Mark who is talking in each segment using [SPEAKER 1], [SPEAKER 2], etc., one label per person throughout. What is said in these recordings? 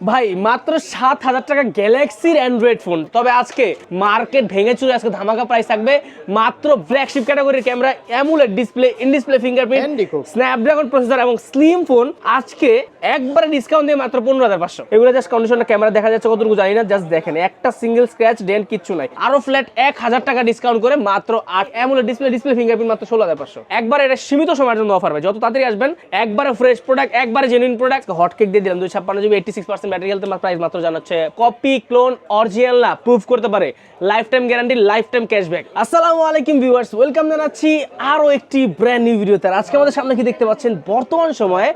[SPEAKER 1] ভাই মাত্র সাত হাজার টাকা গ্যালাক্সির অ্যান্ড্রয়েড ফোন তবে আজকে মার্কেট ভেঙে চুরে আজকে ধামাকা প্রাইস থাকবে। মাত্র ফ্ল্যাগশিপ ক্যাটাগরির camera AMOLED display in display fingerprint. Snapdragon processor এবং স্লিম ফোন আজকে একবারে ডিসকাউন্ট দিয়ে মাত্র পনেরো হাজার পাঁচশো। এগুলো জাস্ট কন্ডিশনের ক্যামেরা দেখা যাচ্ছে কতটুকু জানি না জাস্ট দেখেন। একটা সিঙ্গেল স্ক্র্যাচ ডেন্ট কিচ্ছু নাই। আরও ফ্ল্যাট এক হাজার টাকা ডিসকাউন্ট করে মাত্র আট অ্যামুলেট ডিসপ্লে ডিসপ্লে ফিঙ্গারপ্রিন্ট মাত্র ষোলো হাজার পাঁচশো। একবার এটা সীমিত সময়ের জন্য অফার হবে যত তাড়াতাড়ি আসবেন একবারে ফ্রেশ প্রোডাক্ট একবারে জেনুইন প্রোডাক্ট হট কেক দিয়ে দিলাম দুই ছাপ্পান্ন GB eighty six percent battery health price মাত্র জানাচ্ছে। কপি ক্লোন অরিজিনাল না প্রুফ করতে পারে। Life time guarantee life time cashback আসসালামু আলাইকুম ভিউয়ার্স ওয়েলকাম জানাচ্ছি আরও একটি ব্র্যান্ড নিউ ভিডিওতে আজকে আমাদের সামনে কি দেখতে পাচ্ছেন? বর্তমান সময়ে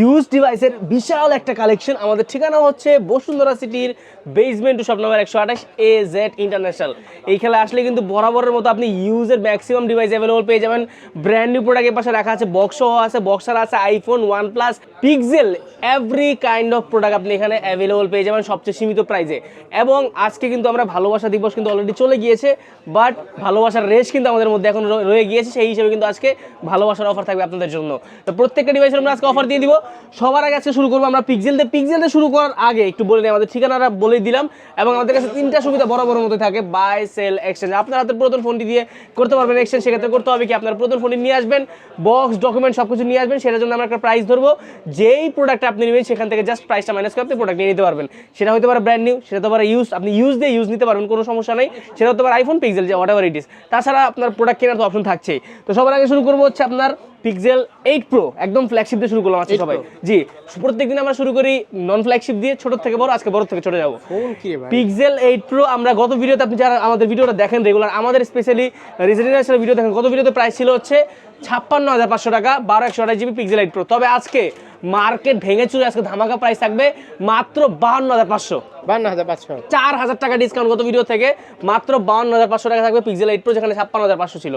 [SPEAKER 1] ইউজ ডিভাইসের বিশাল একটা কালেকশন আমাদের ঠিকানা হচ্ছে বসুন্ধরা সিটির বেসমেন্ট টু শপ নাম্বার একশো আঠাশ এ জেড ইন্টারন্যাশনাল এই খেলা আসলে কিন্তু বরাবরের মতো আপনি ইউজের ম্যাক্সিমাম ডিভাইস অ্যাভেলেবল পেয়ে যাবেন। ব্র্যান্ড নিউ প্রোডাক্টের পাশে রাখা আছে বক্সও আছে বক্সার আছে iPhone OnePlus Pixel every kind of product আপনি এখানে অ্যাভেলেবল পেয়ে যাবেন সবচেয়ে সীমিত প্রাইসে এবং আজকে কিন্তু আমরা ভালোবাসা দিবস কিন্তু অলরেডি চলে গিয়েছে বাট ভালোবাসার রেস কিন্তু আমাদের মধ্যে এখন রয়ে গিয়েছে, সেই হিসেবে কিন্তু আজকে ভালোবাসার অফার থাকবে আপনাদের জন্য। তো প্রত্যেকটা ডিভাইসের আমরা আজকে অফার দিয়ে দিব। সবার আগে আজকে শুরু করব আমরা পিক্সেল দিয়ে। পিক্সেল দিয়ে শুরু করার আগে একটু বলে নিই আমাদের ঠিকানাটা বলে দিলাম। এবং আমাদের কাছে তিনটা সুবিধা বড় বড় মতো থাকে। বাই সেল এক্সচেঞ্জ আপনার হাতে পুরাতন ফোনটি দিয়ে করতে পারবেন এক্সচেঞ্জ সেক্ষেত্রে করতে হবে কি, আপনার পুরাতন ফোনটি নিয়ে আসবেন বক্স ডকুমেন্ট সব কিছু নিয়ে আসবেন, সেটার জন্য আমরা একটা প্রাইস ধরবো। যেই প্রোডাক্ট আপনি নেবেন, সেখান থেকে জাস্ট প্রাইসটা মাইনাস করে আপনি প্রোডাক্ট নিয়ে নিতে পারবেন। সেটা হতে পারে ব্র্যান্ড নিউ সেটা হতে পারে ইউজ আপনি ইউজ দিয়ে ইউজ নিতে পারবেন কোনো সমস্যা নেই। সেটা হতে পারে আইফোন পিক্সেল যে হোয়াট এভার ইট ইস তাছাড়া আপনার প্রোডাক্ট কেনার তো অপশন থাকছেই। তো সবার আগে শুরু করব হচ্ছে আপনার পিক্সেল এইট প্রো একদম ফ্ল্যাগশিপ দিয়ে শুরু করলাম আজকে সবাই। জি প্রত্যেকদিন আমরা শুরু করি নন ফ্ল্যাগশিপ দিয়ে ছোট থেকে বড় আজকে বড় থেকে ছোট যাব। পিক্সেল এইট প্রো আমরা গত ভিডিওতে আপনি যারা আমাদের ভিডিওটা দেখেন রেগুলার আমাদের স্পেশালি রেজিডেন্সিয়াল ভিডিও দেখেন গত ভিডিওতে প্রাইস ছিল হচ্ছে ছাপ্পান্ন হাজার পাঁচশো টাকা বারো একশো আঠাশ জিবি পিক্সেল এইট প্রো তবে আজকে মার্কেট ভেঙে চুরে আজকে ধামাকা প্রাইস থাকবে মাত্র বাহান্ন হাজার পাঁচশো।
[SPEAKER 2] বান্ন হাজার পাঁচশো।
[SPEAKER 1] চার হাজার টাকা ডিসকাউন্ট গত ভিডিও থেকে মাত্র বাউন্ন হাজার পাঁচশো টাকা থাকবে পিক্সেল এইট প্রো যেখানে ছাপ্পান্ন হাজার পাঁচশো ছিল।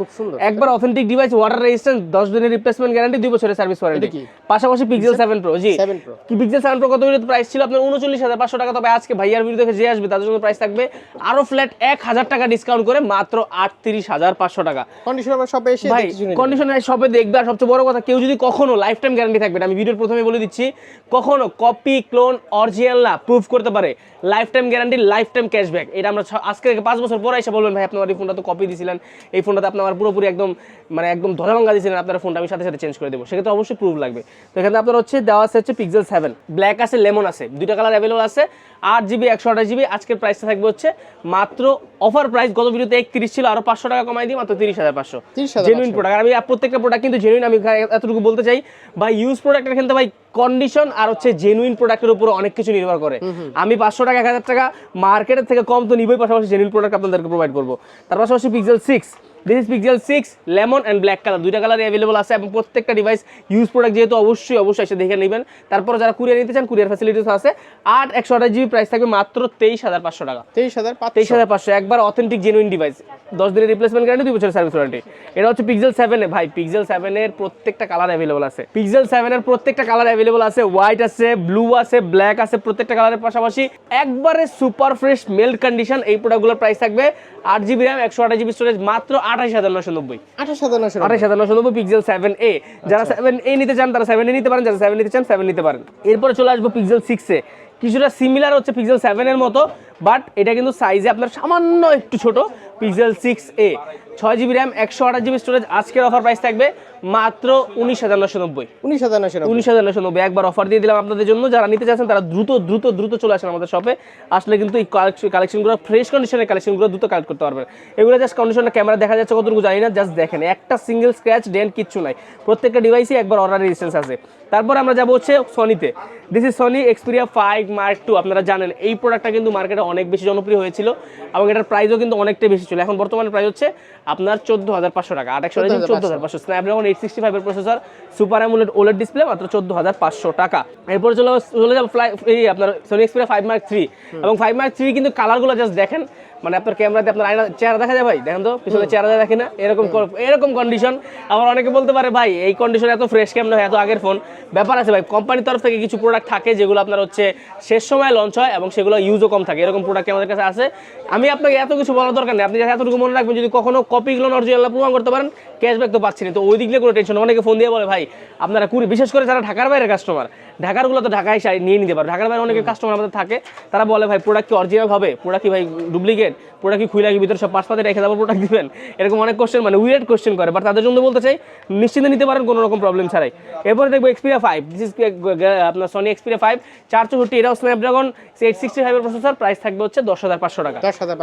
[SPEAKER 2] খুব সুন্দর।
[SPEAKER 1] একবার অথেন্টিক ডিভাইস ওয়াটার রেজিস্ট্যান্স দশ দিনের রিপ্লেসমেন্ট গ্যারান্টি দুই বছরের সার্ভিস ওয়ারেন্টি পাশাপাশি পিক্সেল সেভেন প্রো জি।
[SPEAKER 2] 7 Pro।
[SPEAKER 1] কি পিক্সেল সেভেন প্রো কত ভিডিওতে প্রাইস ছিল? আপনার উনচল্লিশ হাজার পাঁচশো টাকা তবে আজকে ভাইয়ার ভিডিও দেখে যে আসবে তাদের জন্য প্রাইস থাকবে আরও ফ্ল্যাট এক হাজার টাকা ডিসকাউন্ট করে মাত্র আটত্রিশ হাজার পাঁচশো টাকা।
[SPEAKER 2] কন্ডিশন আবার সব এসে
[SPEAKER 1] ভাই। কন্ডিশনে সবে দেখবে আর সবচেয়ে বড় কথা কেউ যদি কখনো লাইফ টাইম গ্যারান্টি থাকবে আমি ভিডিওর প্রথমে বলে দিচ্ছি কখনো কপি ক্লোন অরিজিনাল না প্রুফ করতে পারে। Life time guarantee life time cashback এটা আমরা আজকে থেকে পাঁচ বছর পরে এসে বলবেন ভাই আপনার এই ফোনটা তো কপি দিয়েছিলেন এই ফোনটাতে আপনি আমার পুরোপুরি একদম মানে একদম ধরাভাঙ্গা দিয়েছিলেন আপনার ফোনটা আমি সাথে সাথে চেঞ্জ করে দেবো। সেক্ষেত্রে অবশ্যই প্রুফ লাগবে। তো এখানে আপনার হচ্ছে দেওয়া আছে হচ্ছে পিক্সেল সেভেন ব্ল্যাক আছে লেমন আছে। দুইটা কালার অ্যাভেলেবল আছে। আট জিবি একশো আঠাশ জিবি আজকের প্রাইসটা থাকবে হচ্ছে মাত্র অফার প্রাইস গত ভিডিওতে একত্রিশ ছিল আরও পাঁচশো টাকা কমাই দিই মাত্র তিরিশ হাজার পাঁচশো। জেনুইন প্রোডাক্ট আর আমি প্রত্যেকটা প্রোডাক্ট কিন্তু জেনুইন আমি এতটুকু বলতে চাই ভাই ইউজ প্রোডাক্টের ক্ষেত্রে ভাই কন্ডিশন আর হচ্ছে জেনুইন প্রোডাক্টের উপর অনেক কিছু নির্ভর করে। আমি পাঁচশো টাকা এক হাজার টাকা মার্কেটের থেকে কম তো নিবই পাশাপাশি জেনুইন প্রোডাক্ট আপনাদেরকে প্রোভাইড করব। তার পাশাপাশি Pixel six this Pixel six lemon and black colour দুইটা কালার অ্যাভেলেবল আছে এবং প্রত্যেকটা ডিভাইস ইউজ প্রোডাক্ট যেহেতু অবশ্যই অবশ্যই এসে দেখে নেবেন। তারপর যারা কুরিয়ার নিতে চান কুরিয়ার ফ্যাসিলিটিস আছে। আট একশো আঠাশ জিবি প্রাইস থাকবে মাত্র তেইশ হাজার পাঁচশো টাকা।
[SPEAKER 2] তেইশ হাজার
[SPEAKER 1] তেইশ হাজার পাঁচশো। একবার অথেন্টিক জেনুইন ডিভাইস দশ দিনের রিপ্লেসমেন্ট গ্যারান্টি দুই বছরের সার্ভিস ওয়ারেন্টি এটা হচ্ছে পিক্সেল সেভেনে ভাই পিক্সেল সেভেনের প্রত্যেকটা কালার অ্যাভেলেবল আছে। পিক্সেল সেভেনের প্রত্যেকটা কালার অ্যাভেলেবল আছে। হোয়াইট আছে ব্লু আছে ব্ল্যাক আছে প্রত্যেকটা কালারের পাশাপাশি একবারে সুপার ফ্রেশ মেল্ট কন্ডিশন এই প্রোডাক্টগুলোর প্রাইস থাকবে। আট জিবি র্যাম একশো আঠাশ জিবি স্টোরেজ মাত্র আঠাশ হাজার নশো নব্বই।
[SPEAKER 2] আঠাশ হাজার নশো
[SPEAKER 1] আঠাশ হাজার নশো নব্বই পিক্সেল সেভেন এ যারা সেভেন এ নিতে চান তারা সেভেন এ নিতে পারেন যারা সেভেন নিতে চান সেভেন নিতে পারেন। এরপরে চলে আসব পিক্সেল সিক্সে কিছুটা সিমিলার হচ্ছে পিক্সেল সেভেনের মতো। বাট এটা কিন্তু সাইজে আপনার সামান্য একটু ছোট পিক্সেল সিক্স এ ছয় জিবি র্যাম একশো আঠাশ জিবি স্টোরেজ আজকের অফার প্রাইস থাকবে মাত্র উনিশ হাজার নশো নব্বই।
[SPEAKER 2] উনিশ হাজার নশো।
[SPEAKER 1] উনিশ হাজার নশো নব্বই। একবার অফার দিয়ে দিলাম আপনাদের জন্য যারা নিতে চাচ্ছেন তারা দ্রুত দ্রুত দ্রুত চলে আসেন আমাদের শপে আসলে কিন্তু এই কালেকশনগুলো ফ্রেশ কন্ডিশনের কালেকশনগুলো দ্রুত কালেক্ট করতে পারবেন। এগুলো জাস্ট কন্ডিশনের ক্যামেরা দেখা যাচ্ছে কতটুকু জানি না জাস্ট দেখেন। একটা সিঙ্গেল স্ক্র্যাচ ডেন কিচ্ছু নাই। প্রত্যেকটা ডিভাইসই একবার অর্ডার রেজিস্ট্যান্স আছে। তারপর আমরা যাব হচ্ছে সনিতে this is Sony Xperia five Mark two আপনারা জানেন এই প্রোডাক্টটা কিন্তু মার্কেটে অনেক বেশি জনপ্রিয় হয়েছিল এবং এটার প্রাইসও কিন্তু অনেকটাই বেশি ছিল। এখন বর্তমানে প্রাইস হচ্ছে আপনার চোদ্দ হাজার পাঁচশো টাকা। আট একশো চোদ্দ হাজার পাঁচশো। স্ন্যাপড্রাগন এইট সিক্সটি ফাইভের processor super AMOLED OLED display মাত্র চোদ্দ হাজার পাঁচশো টাকা। এরপর চলে চলে যাব ফ্লাই এই আপনার Sony Xperia five Mark three এবং ফাইভ মার্ক থ্রি কিন্তু কালারগুলো জাস্ট দেখেন মানে আপনার ক্যামেরাতে আপনার আয়না চেহারা দেখা যায় ভাই? দেখেন তো পিছনে চেহারা দেখে দেখি না? এরকম এরকম কন্ডিশন আবার অনেকে বলতে পারে ভাই এই কন্ডিশন এত ফ্রেশ ক্যামেরা এত আগের ফোন ব্যাপার আছে ভাই কোম্পানির তরফ থেকে কিছু প্রোডাক্ট থাকে যেগুলো আপনার হচ্ছে শেষ সময় লঞ্চ হয় এবং সেগুলো ইউজও কম থাকে। এরকম প্রোডাক্ট আমাদের কাছে আছে। আমি আপনাকে এত কিছু বলার দরকার নেই। আপনি এতটুকু মনে রাখবেন যদি কখনো কপিগুলো অরিজিনাল প্রমাণ করতে পারেন ক্যাশব্যাক তো পাচ্ছি না। তো ওই দিক দিয়ে কোনো টেনশন অনেকে ফোন দিয়ে বলে, ভাই, আপনারা কুড়ি বিশেষ করে যারা ঢাকার বাইরের কাস্টমার ঢাকারগুলো তো ঢাকায় নিয়ে নিতে পারো। ঢাকার বাইরে অনেকে কাস্টমার আমাদের থাকে। তারা বলে, ভাই প্রোডাক্ট কি অরিজিনাল হবে? প্রোডাক্ট কি ভাই ডুপ্লিকেট প্রোডাক্ট কি খুলে কি ভিতরে সব পাঁচ পাতে রেখে দেবো প্রোডাক্ট দিবেন? এরকম অনেক কোশ্চেন মানে উইয়ার্ড কোশ্চেন করে বাট তাদের জন্য বলতে চাই নিশ্চিন্তে নিতে পারেন কোনো রকম প্রবলেম ছাড়াই। এরপরে দেখব এক্সপিরিয়া ফাইভ দিস ইজ আপনার সনি এক্সপিরিয়া ফাইভ চার চৌষট্টি এটাও স্ন্যাপড্রাগন এইট সিক্সটি ফাইভের প্রসেসর প্রাইস থাকবে হচ্ছে দশ হাজার পাঁচশো টাকা।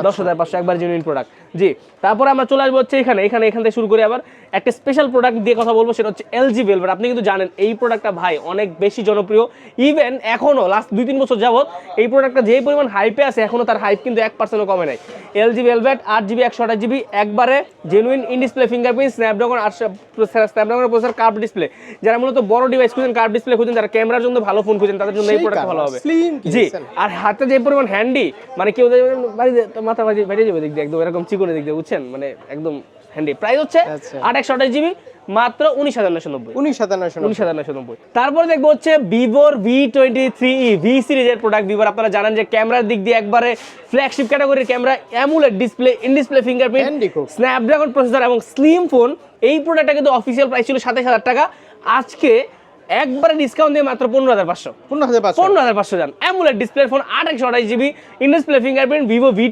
[SPEAKER 2] দশ হাজার
[SPEAKER 1] পাঁচশো। একবার জেনুইন প্রোডাক্ট জি তারপরে আমরা চলে আসব হচ্ছে এখানে এখানে এখান থেকে শুরু করি আবার। একটা স্পেশাল প্রোডাক্ট দিয়ে কথা বলব সেটা হচ্ছে এলজি ভেলভেট আপনি কিন্তু জানেন এই প্রোডাক্টটা ভাই অনেক বেশি জনপ্রিয়। ইভেন এখনও লাস্ট দুই তিন বছর যাবত এই প্রোডাক্টটা যেই পরিমাণ হাইপে আছে এখনও তার হাইপ কিন্তু এক পার্সেন্টও কমে নাই। এলজি ভেলভেট আট জিবি একশো আঠাশ জিবি একবারে genuine in display fingerprint Snapdragon আটশো স্ন্যাপড্রাগন প্রসার কার্ভ ডিসপ্লে যারা মূলত বড় ডিভাইস খুঁজেন কার্ভ ডিসপ্লে খুঁজেন যারা ক্যামেরার জন্য ভালো ফোন খুঁজেন তাদের জন্য এই প্রোডাক্ট ভালো হবে। জি আর হাতে যে পরিমাণ হ্যান্ডি মানে কেউ মাথা বাজি বেরিয়ে যাবে দিক দিয়ে একদম এরকম চিকনে দিক দিয়ে বুঝছেন? মানে একদম হ্যান্ডি প্রাইস হচ্ছে
[SPEAKER 2] আচ্ছা।
[SPEAKER 1] আট একশো আঠাশ জিবি মাত্র উনিশ হাজার নশো নব্বই।
[SPEAKER 2] উনিশ হাজার নয়শো
[SPEAKER 1] উনিশ হাজার নশো নব্বই। তারপর দেখব হচ্ছে ভিভোর V twenty three E V সিরিজের প্রোডাক্ট ভিভোর আপনারা জানেন যে ক্যামেরার দিক দিয়ে একবারে ফ্ল্যাগশিপ ক্যাটাগরির camera AMOLED display in display fingerprint. Snapdragon processor এবং স্লিম ফোন এই প্রোডাক্টটা কিন্তু অফিসিয়াল প্রাইস ছিল সাতাশ হাজার টাকা। আজকে একবারে ডিসকাউন্ট দিয়ে মাত্র পনেরো হাজার পাঁচশো।
[SPEAKER 2] পনেরো হাজার পাঁচশো?
[SPEAKER 1] পনেরো হাজার পাঁচশো যান। অ্যামুলেট ডিসপ্লে ফোন আট একশো আঠাশ GB in display fingerprint Vivo V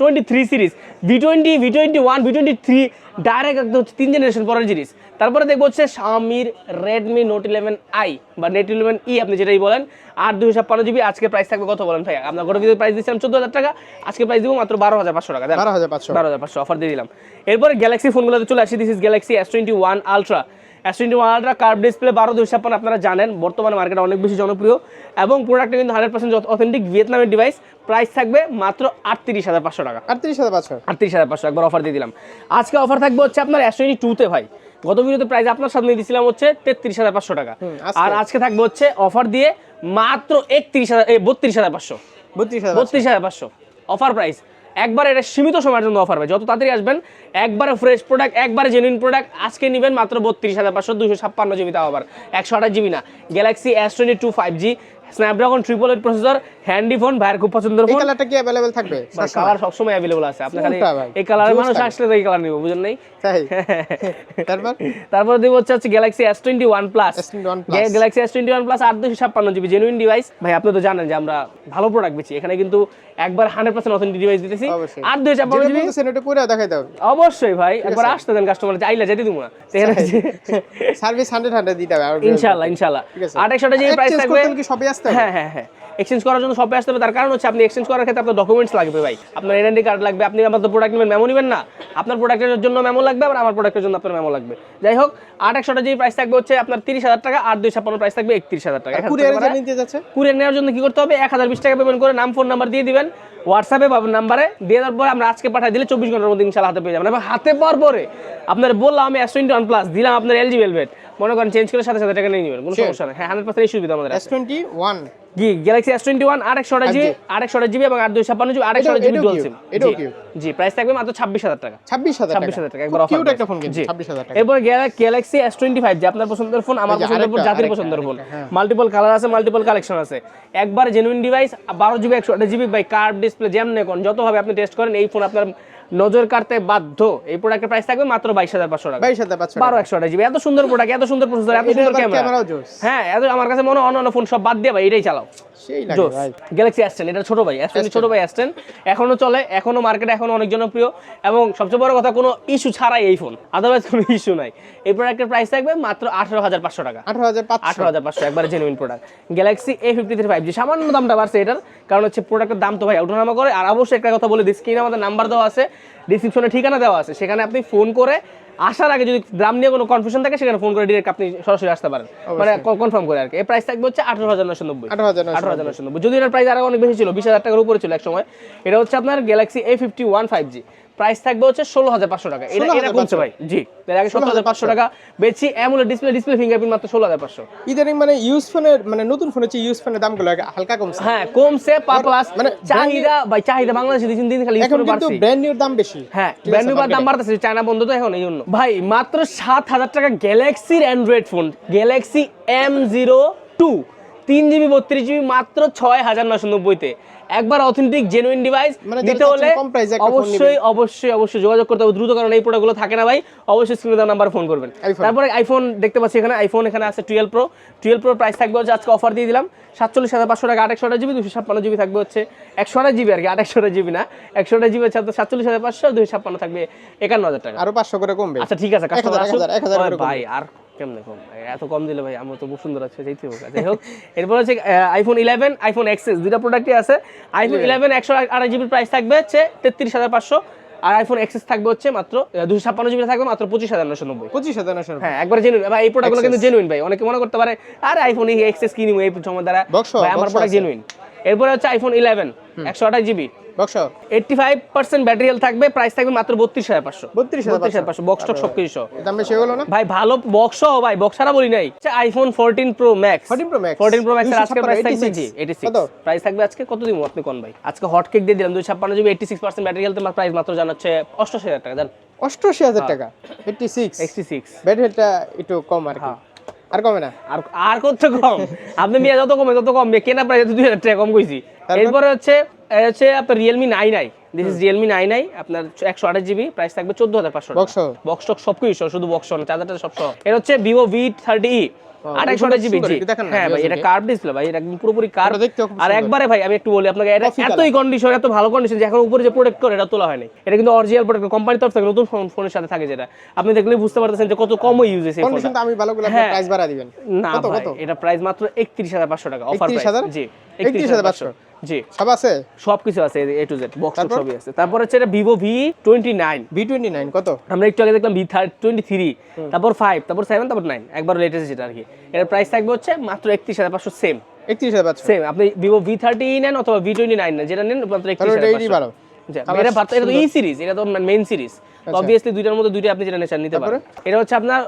[SPEAKER 1] twenty three series V twenty V twenty one V twenty three direct একদম হচ্ছে তিন জেনারেশন পরের জিনিস। তারপরে দেখব হচ্ছে শামির রেডমি নোট ইলেভেন আই বা নেট ইলেভেন ই আপনি যেটাই বলেন। আট দুশো ছাপ্পান্ন জিবি আজকে প্রাইস থাকবে কত বলেন ভাই আপনার গত ভিতরে প্রাইস দিচ্ছিলাম চোদ্দ হাজার টাকা আজকে প্রাইস দিব মাত্র বারো হাজার পাঁচশো টাকা।
[SPEAKER 2] বারো হাজার পাঁচশো।
[SPEAKER 1] বারো হাজার পাঁচশো অফার দিয়ে দিলাম। এরপরে গ্যালাক্সি ফোনগুলোতে চলে আসি this is Galaxy S twenty one Ultra S twenty one Ultra curve display বারো দুই ছাপ্পান্ন আপনারা জানেন। বর্তমানে মার্কেটে অনেক বেশি জনপ্রিয়। এবং প্রোডাক্টটা কিন্তু হান্ড্রেড পার্সেন্ট অথেন্টিক ভিয়েতনামের ডিভাইস প্রাইস থাকবে মাত্র আটত্রিশ হাজার পাঁচশো টাকা।
[SPEAKER 2] আটত্রিশ হাজার পাঁচশো।
[SPEAKER 1] আটত্রিশ হাজার পাঁচশো একবার অফার দিয়ে দিলাম। আজকে অফার থাকবে হচ্ছে আপনার এস টোয়েন্টি টুতে ভাই। গত ভিডিওতে প্রাইস আপনার সামনে দিয়েছিলাম হচ্ছে তেত্রিশ হাজার পাঁচশো টাকা। আর আজকে থাকবে হচ্ছে অফার দিয়ে মাত্র একত্রিশ হাজার বত্রিশ হাজার পাঁচশো।
[SPEAKER 2] বত্রিশ হাজার
[SPEAKER 1] বত্রিশ হাজার পাঁচশো। অফার প্রাইস একবার এটা সীমিত সময়ের জন্য অফার হবে। যত তাড়াতাড়ি আসবেন, একবারে ফ্রেশ প্রোডাক্ট একবারে জেনুইন প্রোডাক্ট আজকে নেবেন মাত্র বত্রিশ হাজার পাঁচশো দুশো ছাপ্পান্ন জিবি তাও আবার একশো আঠাশ জিবি না। Galaxy S twenty two five G Snapdragon triple eight processor handy phone ভাইয়ের খুব পছন্দের
[SPEAKER 2] এই কালারটা কি অ্যাভেলেবেল থাকবে?
[SPEAKER 1] কালার সবসময়? অ্যাভেলেবল আছে। আপনার খালি এই কালারের মানুষ আসলে এই কালার নিব বুঝেন নাই?
[SPEAKER 2] তাই। তারপর?
[SPEAKER 1] তারপর দেবো হচ্ছে হচ্ছে Galaxy S twenty one Plus
[SPEAKER 2] S21 Plus।
[SPEAKER 1] Galaxy S twenty one Plus আট দুশো ছাপ্পান্ন জিবি জেনুইন ডিভাইস ভাই আপনি তো জানেন যে আমরা ভালো প্রোডাক্ট বেছি এখানে কিন্তু একবার হান্ড্রেড পার্সেন্ট অথেন্টিক ডিভাইস দিতেছি।
[SPEAKER 2] অবশ্যই।
[SPEAKER 1] আট দুশো ছাপ্পান্ন
[SPEAKER 2] যেটা
[SPEAKER 1] জিবি
[SPEAKER 2] বলতেছেন ওটা পুরো দেখাই দাও।
[SPEAKER 1] অবশ্যই ভাই একবার আসতে দেন কাস্টমার চাইলে যেতে দিব না।
[SPEAKER 2] সার্ভিস হান্ড্রেড হান্ড্রেড দিতে হবে। ঠিক আছে।
[SPEAKER 1] আট জিবি প্রাইস থাকবে।
[SPEAKER 2] কি সবই আসতে
[SPEAKER 1] হ্যাঁ হ্যাঁ হ্যাঁ। এক্সচেঞ্জ করার জন্য সবাই আসতে হবে। তার কারণ হচ্ছে আপনি এক্সচেঞ্জ করার ক্ষেত্রে আপনার ডকুমেন্টস লাগবে ভাই। আপনার এনআইডি কার্ড লাগবে আপনি আমাদের প্রোডাক্ট নেবেন মেমো নেবেন না। আপনার প্রোডাক্টের জন্য মেমো লাগবে আর আমার প্রোডাক্টের জন্য আপনার মেমো লাগবে। যাই হোক আট একশোটা জিবি প্রাইস থাকবে হচ্ছে আপনার তিরিশ হাজার টাকা আর দুই ছাপ্পান্ন প্রাইস থাকবে একত্রিশ হাজার টাকা।
[SPEAKER 2] কুরিয়ারে যে যাচ্ছে
[SPEAKER 1] কুরিয়ার নেওয়ার জন্য কি করতে হবে? এক হাজার বিশ টাকা পেমেন্ট করে নাম ফোন নাম্বার দিয়ে দিবেন। হোয়াটসঅ্যাপে বা নাম্বারে দিয়ে দেওয়ার পরে আমরা আজকে পাঠিয়ে দিলে চব্বিশ ঘণ্টার মধ্যে ইনশাল্লাহ হাতে পেয়ে যাবেন। এবং হাতে পাওয়ার পরে আপনার বললাম আমি এস টোয়েন্টি ওয়ান প্লাস দিলাম আপনার এলজি ভেলভেট মনে করেন চেঞ্জ করে সাথে সাথে টাকা নিয়ে নেবেন কোনো সমস্যা নেই। হ্যাঁ হান্ড্রেড পার্সেন্ট এই সুবিধা আমাদের
[SPEAKER 2] এস টোয়েন্টি ওয়ান
[SPEAKER 1] জি গ্যালাক্সি এস টোয়েন্টি ওয়ান আর একশো জিবি আর একশো জিবি এবং আর দুই ছাপ্পান্ন জিবি আর একশো জিবি ডুয়াল সিম জি প্রাইস থাকবে মাত্র ছাব্বিশ হাজার টাকা।
[SPEAKER 2] ছাব্বিশ হাজার
[SPEAKER 1] ছাব্বিশ হাজার টাকা। একবার অফার
[SPEAKER 2] একটা ফোন
[SPEAKER 1] জি।
[SPEAKER 2] ছাব্বিশ হাজার টাকা।
[SPEAKER 1] এরপর গ্যালাক্সি এস টোয়েন্টি ফাইভ যে আপনার পছন্দের ফোন আমার পছন্দের ফোন জাতির পছন্দের ফোন। মাল্টিপল কালার আছে মাল্টিপল কালেকশন আছে। একবার জেনুইন ডিভাইস বারো জিবি একশো জিবি বাই কার্ভ ডিসপ্লে যেমন কোন যতভাবে আপনি টেস্ট করেন এই ফোন আপনার নজর কাটতে বাধ্য। এই প্রোডাক্টের প্রাইস থাকবে মাত্র বাইশ হাজার পাঁচশো টাকা।
[SPEAKER 2] বাইশ হাজার পাঁচশো
[SPEAKER 1] বারো একশো জিবি এত সুন্দর প্রোডাক্ট এত সুন্দর প্রসেসর এত সুন্দর ক্যামেরা হ্যাঁ এত আমার কাছে মনে হয় অন্য ফোন সব বাদ দিয়ে ভাই এটাই চালাও। গ্যালাক্সি এটা ছোট ভাই ছোট ভাই এখনও চলে এখনও মার্কেটে এখনও অনেক জনপ্রিয় এবং সবচেয়ে বড় কথা কোনো ইস্যু ছাড়াই এই ফোন আদারওয়াইজ কোনো ইস্যু নাই। এই প্রোডাক্টের প্রাইস থাকবে মাত্র আঠারো হাজার পাঁচশো টাকা।
[SPEAKER 2] আঠারো হাজার
[SPEAKER 1] আঠারো হাজার পাঁচশো একবারে genuine product Galaxy A fifty three five G সামান্য দামটা বাড়ছে এটার। কারণ হচ্ছে প্রোডাক্টের দাম তো ভাই ওঠানামা করে। আর অবশ্যই একটা কথা বলে দিই স্ক্রিনে আমাদের নাম্বার দেওয়া আছে। ডিসক্রিপশনে ঠিকানা দেওয়া আছে। সেখানে আপনি ফোন করে আসার আগে যদি দাম নিয়ে কোনো কনফিউশন থাকে সেখানে ফোন করে ডিরেক্ট আপনি সরাসরি আসতে পারেন। মানে কনফার্ম করে আর কি। এই প্রাইস থাকবে হচ্ছে আঠারো হাজার নশো নব্বই।
[SPEAKER 2] আঠারো হাজার
[SPEAKER 1] নশো নব্বই। যদি এটার প্রাইস আরও অনেক বেশি ছিল বিশ হাজার টাকার উপরে ছিল এক সময় এটা হচ্ছে আপনার Galaxy A fifty one five G price থাকবে হচ্ছে ষোলো হাজার পাঁচশো টাকা। এটা এটা কমছে ভাই। জি। এর আগে সতেরো হাজার পাঁচশো টাকা বেচি অ্যামুলেট ডিসপ্লে ডিসপ্লে ফিঙ্গারপ্রিন্ট মাত্র ষোলো হাজার পাঁচশো।
[SPEAKER 2] ইদানিং মানে ইউজ ফোনের মানে নতুন ফোনের চেয়ে ইউজ ফোনের দামগুলো হালকা কমছে।
[SPEAKER 1] হ্যাঁ কমছে প্লাস
[SPEAKER 2] মানে
[SPEAKER 1] চাহিদা ভাই চাহিদা বাংলাদেশে দিন দিন খালি
[SPEAKER 2] এখন কিন্তু ব্র্যান্ড নিউর দাম বেশি।
[SPEAKER 1] হ্যাঁ ব্র্যান্ড নিউ দাম বাড়তেছে চায়না বন্ধ তো এখন এই জন্য। ভাই মাত্র সাত হাজার টাকা গ্যালাক্সির Android phone Galaxy M zero two তিন জিবি বত্রিশ জিবি মাত্র ছয় হাজার নশো নব্বইতে। একবার অথেন্টিক জেনুইন ডিভাইস নিতে হলে অবশ্যই অবশ্যই অবশ্যই যোগাযোগ করতে হবে। দ্রুত কারণ এই প্রোডাক্টগুলো থাকে না ভাই। অবশ্যই স্ক্রিনে দেওয়া নাম্বার ফোন করবেন। তারপরে আইফোন দেখতে পাচ্ছি এখানে আইফোন এখানে আছে twelve Pro twelve Pro price থাকবে হচ্ছে আজকে অফার দিয়ে দিলাম। সাতচল্লিশ হাজার পাঁচশো টাকা আটশো আঠাশ জিবি দুশো ছাপ্পান্ন জিবি থাকবে হচ্ছে। একশো আঠাশ জিবি আর কি আট আঠাশ জিবি না। একশো আঠাশ জিবি হচ্ছে সাতচল্লিশ হাজার পাঁচশো দুশো ছাপ্পান্ন থাকবে একান্ন হাজার টাকা।
[SPEAKER 2] আরও পাঁচশো করে কমবে।
[SPEAKER 1] আচ্ছা ঠিক আছে কাস্টমার। ভাই আর কেমনে কম? এত কম দিলে ভাই আমার তো খুব সুন্দর আছে যেতে হোক। যাই হোক এরপর হচ্ছে আইফোন ইলেভেন আইফোন এক্সএস দুইটা প্রোডাক্টই আছে। আইফোন ইলেভেন একশো আড়াই জিবির প্রাইস থাকবে হচ্ছে তেত্রিশ হাজার পাঁচশো আর আইফোন এক্সএস থাকবে হচ্ছে মাত্র দুশো ছাপ্পান্ন জিবি থাকবে মাত্র পঁচিশ হাজার নশো নব্বই।
[SPEAKER 2] পঁচিশ হাজার নশো
[SPEAKER 1] হ্যাঁ একবার জেনুইন ভাই এই প্রোডাক্টগুলো কিন্তু জেনুইন ভাই অনেকে মনে করতে পারে আরে আইফোন এই এক্সএস কিনিব এই সময় দ্বারা। ভাই আমার প্রোডাক্ট জেনুইন এরপরে হচ্ছে আইফোন ইলেভেন একশো আঠাশ GB.
[SPEAKER 2] Box
[SPEAKER 1] eighty five percent battery থাকবে প্রাইস থাকবে মাত্র বত্রিশ হাজার পাঁচশো।
[SPEAKER 2] 32,500
[SPEAKER 1] পাঁচশো? বক্স টক সব কিছু সহ।
[SPEAKER 2] দাম হলো না?
[SPEAKER 1] ভাই ভালো বক্স সহ ভাই বক্স ছাড়া বলি নাই। IPhone fourteen Pro Max
[SPEAKER 2] 14 Pro Max?
[SPEAKER 1] 14 Pro Max আজকে প্রাইস থাকবে জি 86
[SPEAKER 2] কত?
[SPEAKER 1] প্রাইস থাকবে আজকে কত দিব আপনি কোন ভাই? আজকে হট কেক দিয়ে দিলাম 256 জিবি 86% ব্যাটারি হেলথ প্রাইস মাত্র জানাচ্ছে 88000 টাকা জান
[SPEAKER 2] অষ্টআশি হাজার টাকা? এইটটি সিক্স
[SPEAKER 1] 86
[SPEAKER 2] ব্যাটারিটা একটু কম আর কি।
[SPEAKER 1] হ্যাঁ।
[SPEAKER 2] আর কমে না?
[SPEAKER 1] আর আর কত কম? আপনি মিয়া যত কমে তত কম। কেনা প্রাইস দুই হাজার টাকা কম কইছি। এরপরে হচ্ছে হচ্ছে আপনার Realme nine I this is Realme nine I আপনার একশো আঠাশ জিবি প্রাইস থাকবে চোদ্দ হাজার পাঁচশো বক্স টক। সব কিছু শুধু বক্স না চার্জারটা সব সহ। এর হচ্ছে ভিভো ভি থার্টি ই আঠাশ জিবি জি
[SPEAKER 2] না,
[SPEAKER 1] হ্যাঁ ভাই এটা। কার্ভ ডিসপ্লে ভাই এটা পুরোপুরি কার্ভ আর একবারে ভাই আমি একটু বলি আপনাকে এটা এতই কন্ডিশন এত ভালো কন্ডিশন যে এখন উপরে যে প্রোডাক্ট করে এটা তোলা হয় নাই এটা কিন্তু অরিজিনাল প্রোডাক্ট কোম্পানির তরফ থেকে নতুন ফোন ফোনের সাথে থাকে যেটা। আপনি দেখলেই বুঝতে পারতেছেন যে কত কম ইউজ হয়েছে
[SPEAKER 2] কন্ডিশন তো আমি ভালো করে। প্রাইস বাড়া দিবেন।
[SPEAKER 1] না এটা প্রাইস মাত্র একত্রিশ হাজার পাঁচশো টাকা অফার প্রাইস জি।
[SPEAKER 2] 31,500
[SPEAKER 1] জি।
[SPEAKER 2] সব আছে?
[SPEAKER 1] সবকিছু আছে এ টু জেড বক্স সবই আছে। তারপর হচ্ছে এটা Vivo V twenty nine
[SPEAKER 2] V twenty nine কত?
[SPEAKER 1] আমরা একটু আগে দেখলাম ভি টোয়েন্টি থ্রি তারপর ফাইভ তারপর সেভেন তারপর নাইন একবার লেটেস্ট যেটা আর কি এর প্রাইস থাকবে হচ্ছে মাত্র একত্রিশ হাজার পাঁচশো সেম
[SPEAKER 2] একত্রিশ হাজার পাঁচশো।
[SPEAKER 1] সেম আপনি ভিভো ভি নেন অথবা ভি টোয়েন্টি নাইন নেন যেটা নেন মাত্র একত্রিশ
[SPEAKER 2] তাহলে এটা ভালো।
[SPEAKER 1] এটা ভাবতে এটা তো ই সিরিজ এটা তো মেইন সিরিজ অবভিয়াসলি দুইটার মধ্যে দুইটা আপনি যেটা নিতে পারেন। এটা হচ্ছে আপনার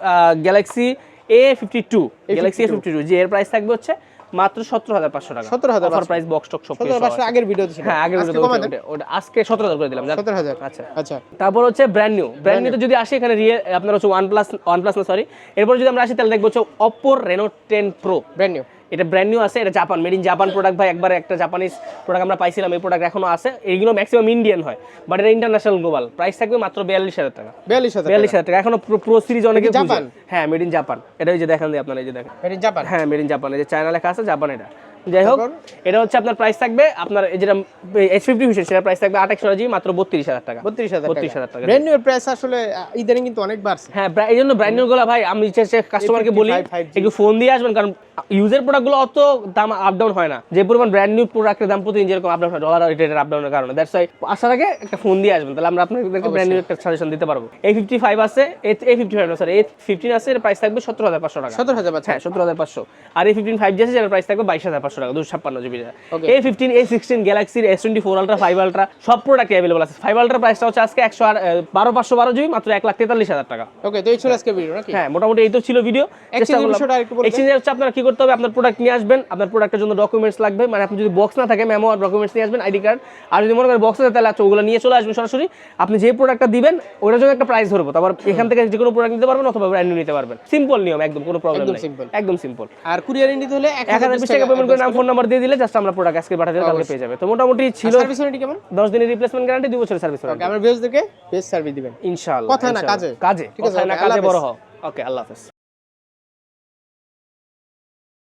[SPEAKER 1] Galaxy A fifty two Galaxy A fifty two যে এর প্রাইস থাকবে হচ্ছে মাত্র সতেরো হাজার পাঁচশো টাকা
[SPEAKER 2] 17,500
[SPEAKER 1] অফার প্রাইস বক্স টক সব
[SPEAKER 2] সতেরো পাঁচশো আগের ভিডিওতে ছিল।
[SPEAKER 1] হ্যাঁ আগের ভিডিওতে ওটা- আজকে সতেরো হাজার করে দিলাম জান।
[SPEAKER 2] সতেরো হাজার।
[SPEAKER 1] আচ্ছা।
[SPEAKER 2] আচ্ছা।
[SPEAKER 1] তারপর হচ্ছে ব্র্যান্ড নিউ ব্র্যান্ড নিউতে যদি আসে এখানে রিয়েল আপনার হচ্ছে ওয়ান প্লাস ওয়ান প্লাস না সরি এরপর যদি আমরা আসি তাহলে দেখব হচ্ছে অপোর Reno ten Pro
[SPEAKER 2] brand new
[SPEAKER 1] এটা ব্র্যান্ড নিউ আছে এটা Japan made in Japan product ভাই একবার একটা জাপানিজ প্রোডাক্ট আমরা পাইছিলাম এই প্রোডাক্ট এখনও আছে। এইগুলো ম্যাক্সিমাম ইন্ডিয়ান হয় বাট এটা ইন্টারন্যাশনাল গ্লোবাল প্রাইস থাকবে মাত্র বিয়াল্লিশ হাজার টাকা।
[SPEAKER 2] বিয়াল্লিশ হাজার
[SPEAKER 1] বিয়াল্লিশ হাজার টাকা এখনও প্রো সিরিজ অনেকে
[SPEAKER 2] জাপান?
[SPEAKER 1] হ্যাঁ মেড ইন জাপান এটা ওই যে দেখেন আপনার আপনারা এই যে দেখেন।
[SPEAKER 2] মেড ইন জাপান
[SPEAKER 1] হ্যাঁ মেড ইন জাপান এই যে চায়না লেখা আছে জাপান এটা। যাই হোক এটা হচ্ছে আপনার প্রাইস থাকবে আপনার এই যেটা এইচ ফিফটি ভিশন সেটা প্রাইস থাকবে আঠাশশো জিবি মাত্র বত্রিশ হাজার টাকা।
[SPEAKER 2] বত্রিশ হাজার
[SPEAKER 1] বত্রিশ হাজার টাকা
[SPEAKER 2] ব্র্যান্ড নিউ প্রাইস আসলে ইদানিং কিন্তু অনেক বাড়ছে।
[SPEAKER 1] হ্যাঁ এই জন্য ব্র্যান্ড নিউ গুলো ভাই আমি কাস্টমারকে বলি একটু ফোন দিয়ে আসবেন কারণ ইউজের প্রোডাক্টগুলো অত দাম আপ ডাউন হয় না। যে পরিমাণ ব্র্যান্ড নিউ প্রোডাক্টের দাম প্রতিদিন যেরকম আপ ডাউন হয় ডলার রেটের আপ ডাউনের কারণে। দ্যাটস ওয়াই আসার আগে একটা ফোন দিয়ে আসবেন তাহলে আমরা আপনাদেরকে ব্র্যান্ড নিউ একটা সাজেশন দিতে পারব। এ ফিফটি ফাইভ আছে এই ফিফটি ফাইভ সরি এই ফিফটিন আছে এর প্রাইস থাকবে সতেরো হাজার পাঁচশো টাকা।
[SPEAKER 2] সতেরো হাজার পাঁচশো।
[SPEAKER 1] হ্যাঁ সতেরো হাজার পাঁচশো। আর এই ফিফটিন ফাইভ জি আছে যেটার প্রাইস থাকবে বাইশ হাজার পাঁচশো টাকা দুশো ছাপ্পান্ন জিবি. এই ফিফটিন এই সিক্সটিন গ্যালাক্সির S twenty four Ultra five Ultra সব প্রোডাক্ট অ্যাভেলেবল আছে। ফাইভ আলট্রা প্রাইসটা হচ্ছে আজকে একশো আর বারো পাঁচশো বারো জিবি মাত্র এক লাখ তেতাল্লিশ হাজার টাকা।
[SPEAKER 2] ওকে তো এই ছিল আজকে ভিডিও নাকি?
[SPEAKER 1] হ্যাঁ মোটামুটি এই তো ছিল ভিডিও? এক্সচেঞ্জ হচ্ছে আপনারা কি করতে হবে? আপনার প্রোডাক্ট নিয়ে আসবেন আপনার প্রোডাক্টের জন্য ডকুমেন্টস লাগবে। মানে আপনি যদি বক্স না থাকে মেমো আর ডকুমেন্টস নিয়ে আসবেন আইডি কার্ড আর যদি মনে করেন বক্স আছে তাহলে আচ্ছা ওগুলো নিয়ে চলে আসবেন সরাসরি। আপনি যে প্রোডাক্টটা দিবেন ওটার জন্য একটা প্রাইস ধরবো। তারপর এখান থেকে যে কোনো প্রোডাক্ট নিতে পারবেন অথবা ব্র্যান্ড নিতে পারবেন। সিম্পল নিয়ম একদম কোনো প্রবলেম
[SPEAKER 2] একদম
[SPEAKER 1] নেই। একদম সিম্পল
[SPEAKER 2] আর কুরিয়ার নিতে হলে এক
[SPEAKER 1] হাজার টাকা পেমেন্ট নাম ফোন নাম্বার দিয়ে দিলে জাস্ট আমরা প্রোডাক্ট আজকে পাঠাতে কালকে পেয়ে যাবে। তো মোটামুটি ছিল
[SPEAKER 2] সার্ভিস ওয়ারেন্টি কেমন?
[SPEAKER 1] দশ দিনের রিপ্লেসমেন্ট গ্যারান্টি দুই বছরের সার্ভিস
[SPEAKER 2] ওকে বেস্ট ভিউজদেরকে বেস্ট সার্ভিস দিবেন।
[SPEAKER 1] ইনশাআল্লাহ
[SPEAKER 2] কথা না কাজে।
[SPEAKER 1] কাজে
[SPEAKER 2] আছে,
[SPEAKER 1] না কাজে বড় হ ওকে আল্লাহ হাফেজ।